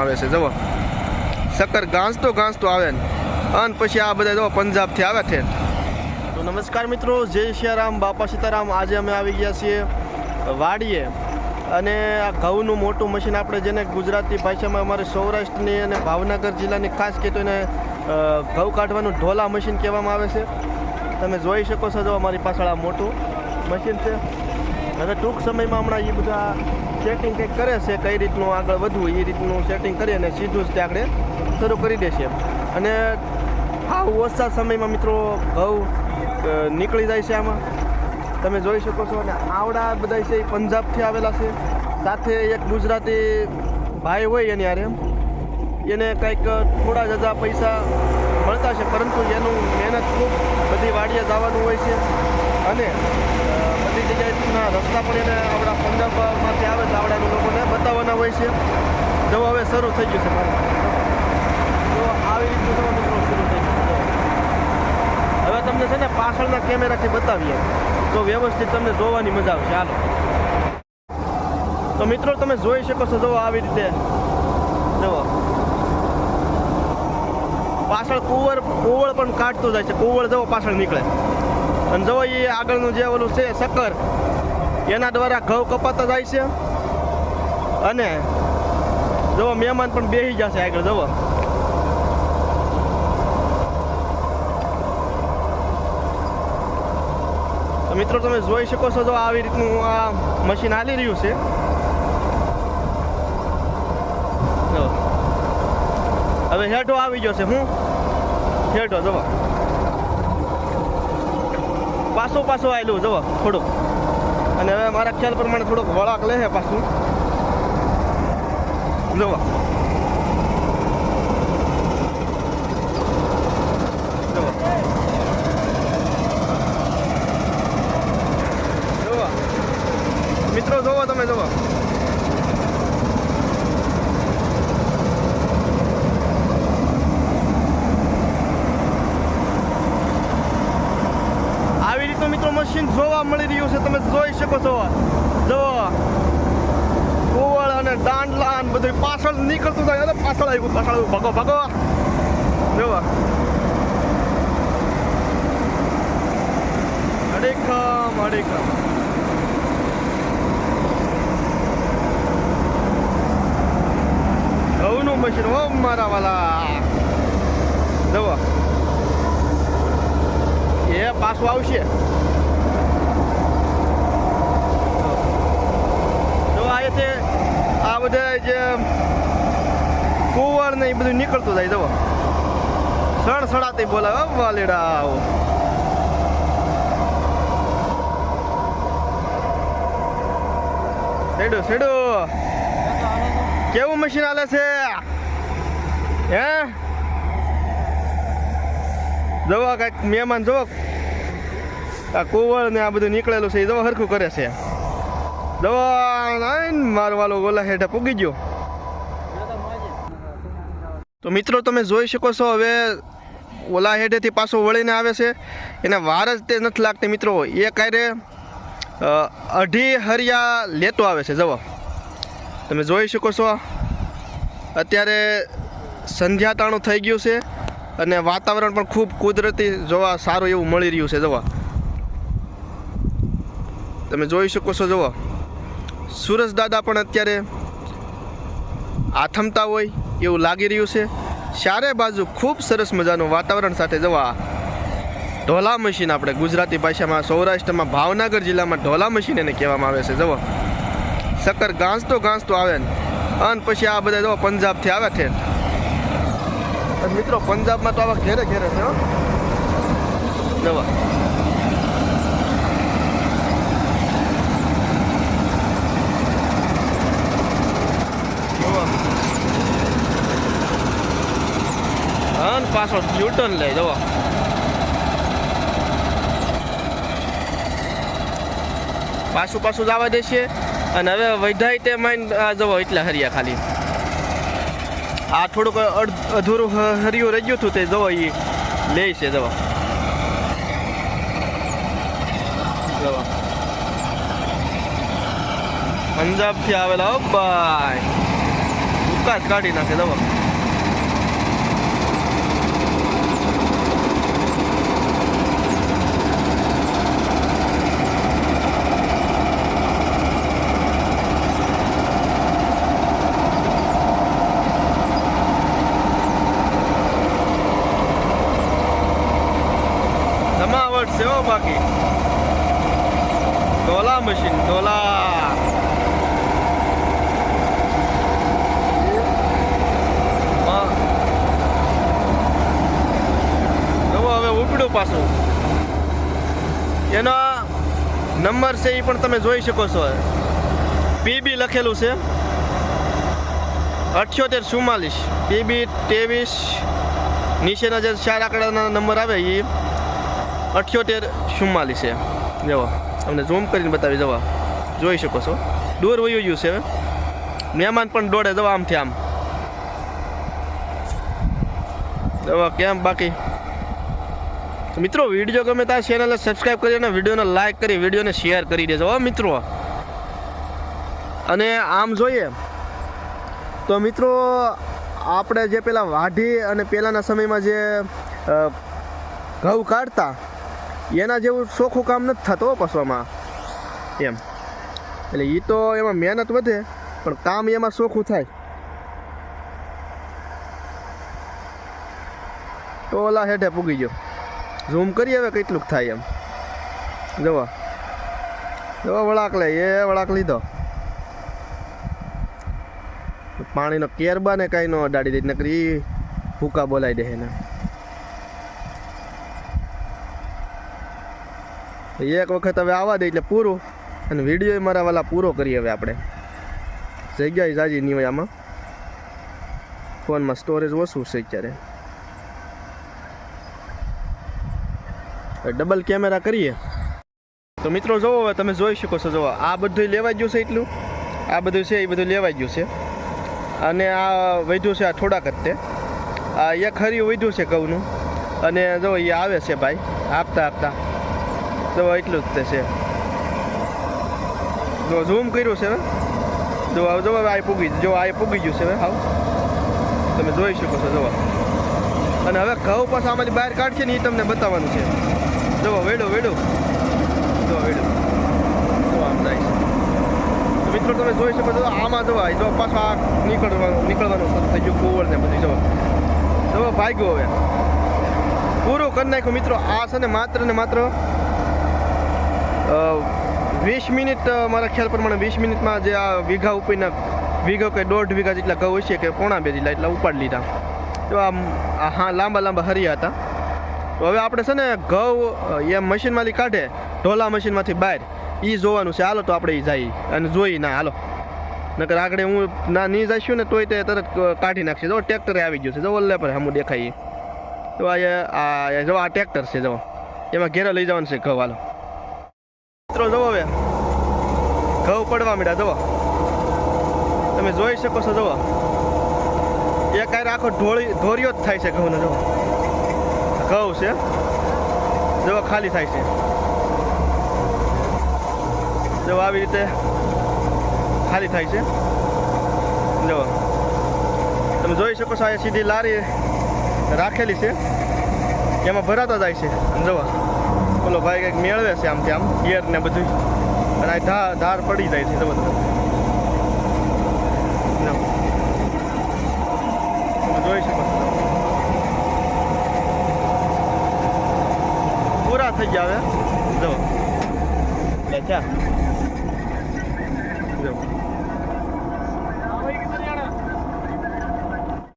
આવે છે. જુઓ. શક્કર ગાંસતો ગાંસતો આવે ને. અને પછી આ બધા જો પંજાબથી આવે છે. તો નમસ્કાર મિત્રો, જય સિયારામ બાપા સીતારામ. આજે અમે આવી ગયા છીએ વાડીએ. અને આ ઘઉંનું મોટું મશીન આપણે જેને ગુજરાતી ભાષામાં અમારે સૌરાષ્ટ્રની અને ભાવનગર જિલ્લાની ખાસ કહેતો એને ઘઉં કાઢવાનું ઢોલા મશીન કહેવામાં આવે છે. તમે જોઈ શકો છો, જો અમારી પાછળ આ મોટું મશીન છે. હવે ટૂંક સમયમાં હમણાં એ બધા સેટિંગ કંઈક કરે છે, કઈ રીતનું આગળ વધવું, એ રીતનું સેટિંગ કરી અને સીધું જ તે આપણે શરૂ કરી દેશે અને આ ઓછા સમયમાં મિત્રો ઘઉં નીકળી જાય છે આમાં. તમે જોઈ શકો છો, અને આવડા બધા છે એ પંજાબથી આવેલા છે. સાથે એક ગુજરાતી ભાઈ હોય એની હારે એને કંઈક થોડા જ પૈસા મળતા છે, પરંતુ એનું મહેનત ખૂબ બધી વાડીએ જવાનું હોય છે. અને બધી જગ્યાએના રસ્તા પણ એને આપણા પંજાબમાંથી આવે છે આવડાના લોકોને બતાવવાના હોય છે. જો હવે શરૂ થઈ ગયું છે મારે તો આવી રીતનું મિત્રો શરૂ થઈ ગયું હવે તમને છે ને પાછળના કેમેરાથી બતાવીએ. તો વ્યવસ્થિત તમને જોવાની મજા આવશે. હાલો. તો મિત્રો, તમે જોઈ શકો છો જો આવી રીતે. જુઓ પાછળ કુંવર, કુંવળ પણ કાઢતું જાય છે. કુંવળ જવો પાછળ નીકળે. અને જવો એ આગળનું જે ઓલું છે, શક્કર, એના દ્વારા ઘઉં કપાતા જાય છે. અને જુઓ મહેમાન પણ બેસી જશે આગળ જુઓ મિત્રો, તમે જોઈ શકો છો જો આવી રીતનું આ મશીન હાલી રહ્યું છે. જો. હવે હેઠો આવી ગયો છે, હું? હેઠો જવો પાછો પાછો આવેલું જવો થોડુંક. અને હવે મારા ખ્યાલ પ્રમાણે થોડોક વળાક લે છે પાછું. જવો જુઓ મિત્રો જોવો તમે જોવો આવી રીતનું મિત્રો મશીન જોવા મળી રહ્યું છે. તમે જોઈ શકો છો. જો કુવળ અને દાંડલા અને બધું પાછળ નીકળતું થાય અને પાછળ આવ્યું પાછળ આવ્યું. ભગો ભગો. જુઓ. અડીખમ અડીખમ ઘઉંનું મશીન. હો મારા વાલા. જવા એ પાછું આવશે જો આ તે આ બધા જે કુંવર ને એ બધું નીકળતું જાય જવો સડ સડાતી બોલાવે વાલેડા આવો સેડો સેડો કેવું મશીન આલે છે? હે? જવા કાંઈક મહેમાન જવો આ કુવળ ને આ બધું નીકળેલું છે, એ જવા હરખું કરે છે. જવા મારવાલો ગોલા હેઠે પૂગી ગયો. તો મિત્રો, તમે જોઈ શકો છો હવે ઓલા હેઠેથી પાછો વળીને આવે છે. એને વાર જ તે નથી લાગતી મિત્રો. એ કાંઈ અઢી હરિયા લેતો આવે છે જવા તમે જોઈ શકો છો, અત્યારે સંધ્યાતાણું થઈ ગયું છે અને વાતાવરણ પણ ખૂબ કુદરતી જોવા સારું એવું મળી રહ્યું છે જવા તમે જોઈ શકો છો, જુઓ. સુરજ દાદા પણ અત્યારે આથમતા હોય. એવું લાગી રહ્યું છે. ચારે બાજુ ખૂબ સરસ મજાનું વાતાવરણ સાથે જવા. ઢોલા મશીન આપણે ગુજરાતી ભાષામાં સૌરાષ્ટ્રમાં ભાવનગર જિલ્લામાં ઢોલા મશીન એને કહેવામાં આવે છે. જુઓ. શક્કર ગાંસતો ગાંસતો આવે ને. અને પછી આ બધા જો પંજાબથી આવે છે મિત્રો, પંજાબમાં તો આવા ઘેરે ઘેરે છે જવા અને પાછો યુટર્ન લે જવો પાછું પાછું જવા દેશે અને હવે વૈધાય તે માઇન આ જવો એટલા હરિયા ખાલી. આ થોડુંક અધૂરું હરિયું રહી ગયું હતું તે જવો એ લે છે જવો પંજાબથી આવેલા ભાઈ. ભૂકા કાઢી નાખે દવા જમાવટ છે હો બાકી ડોલા મશીન ડોલા. જુઓ હવે ઉપડ્યું પાછું. એનો નંબર છે એ પણ તમે જોઈ શકો છો. પીબી લખેલું છે. અઠ્યોતેર ચુમ્માલીસ. પીબી ત્રેવીસ. નીચેના જે ચાર આંકડાના નંબર આવે એ અઠ્યોતેર ચુમ્માલીસ છે. જવા તમને ઝૂમ કરીને બતાવી જવા. જોઈ શકો છો. દૂર વયું ગયું છે મહેમાન પણ દોડે જવા આમથી આમ. દવા કેમ બાકી? મિત્રો વીડિયો ગમે ત્યાં ચેનલને સબસ્ક્રાઈબ કરી અને વિડીયોને લાઈક કરી વિડીયોને શેર કરી દેજો હો મિત્રો. અને આમ જોઈએ, તો મિત્રો, આપણે જે પેલા વાઢી અને પહેલાંના સમયમાં જે ઘઉં કાઢતા એના જેવું ચોખ્ખું કામ નથી થતું પસવામાં એમ. એટલે એ તો એમાં મહેનત વધે, પણ કામ એમાં ચોખ્ખું થાય. તો ઓલા હેઠે પૂગી ગયો. ઝૂમ કરીએ હવે કેટલુંક થાય એમ. જવા. જવા વળાક લે, એ વળાક લીધો. પાણીનો કેરબા ને કાંઈ ન અડાડી દે, નકરી ફૂકા બોલાવી દે એને. એક વખત હવે આવવા દે એટલે પૂરું. અને વીડિયો મારા વાલા પૂરો કરીએ હવે આપણે. જગ્યાએ જાજી નહીં હોય આમાં. ફોનમાં સ્ટોરેજ ઓછું છે અત્યારે. ડબલ કેમેરા કરીએ. તો મિત્રો જોવો હવે, તમે જોઈ શકો છો, જોવો. આ બધું લેવાઈ ગયું છે એટલું. આ બધું છે, એ બધું લેવાઈ ગયું છે. અને આ વધ્યું છે આ થોડાક જ તે. આ એક હરિયું વધ્યું છે ઘઉંનું. અને જો એ આવે છે ભાઈ, આપતા આપતા. જો એટલું જ છે. જો ઝૂમ કર્યું છે જો હવે જો હવે આ પૂગી જો આ પૂગી ગયું છે હવે હાવ. તમે જોઈ શકો છો જોવા અને હવે ઘઉં પાછા આમાંથી બહાર કાઢશે ને એ તમને બતાવવાનું છે. જો વેડો વેડો. જો વેડો. જો આમ જાય મિત્રો તમે જોઈ શકો છો આમાં જો જો પાછો નીકળવાનું નીકળવાનું શરૂ થઈ ગયું કુવર ને બધું જવા જો ભાગ્યો હવે. પૂરું કરી નાખ્યું મિત્રો. આ છે ને માત્ર ને માત્ર વીસ મિનિટ મારા ખ્યાલ પ્રમાણે વીસ મિનિટમાં જે આ વીઘા ઉપરના વીઘો કે દોઢ વીઘા જેટલા ઘઉં હશે કે પોણા બે જેટલા એટલા ઉપાડી લીધા. તો આ હા, લાંબા લાંબા હરિયા હતા. તો હવે આપણે છે ને ઘઉં એ મશીનમાંથી કાઢે, ઢોલા મશીનમાંથી બહાર એ જોવાનું છે. હાલો તો આપણે એ જઈએ અને જોઈ ના, હાલો. નકર આગળ હું ના નહીં જઈશું ને તોય તે તરત કાઢી નાખશે. જો ટ્રેક્ટરે આવી ગયું છે. જો લે પર હમું દેખાય. તો આ જો, આ ટ્રેક્ટર છે, જો. એમાં ઘેરે લઈ જવાનું છે ઘઉં, હાલો. મિત્રો જવો હવે. ઘઉં પડવા માંડ્યા જુઓ તમે જોઈ શકો છો જવા એક આરે આખો ઢોળી ધોરિયો જ થાય છે ઘઉંનો જુઓ ઘઉં છે. જુઓ ખાલી થાય છે. જો આવી રીતે ખાલી થાય છે. જવા તમે જોઈ શકો છો અહીંયા સીધી લારી રાખેલી છે. એમાં ભરાતા જાય છે. અને ઓલો ભાઈ કંઈક મેળવે છે આમથી આમ ગિયર ને બધું અને આ ધા ધાર પડી જાય છે. તમે જોઈ શકો પૂરા થઈ ગયા હવે. જો. ચા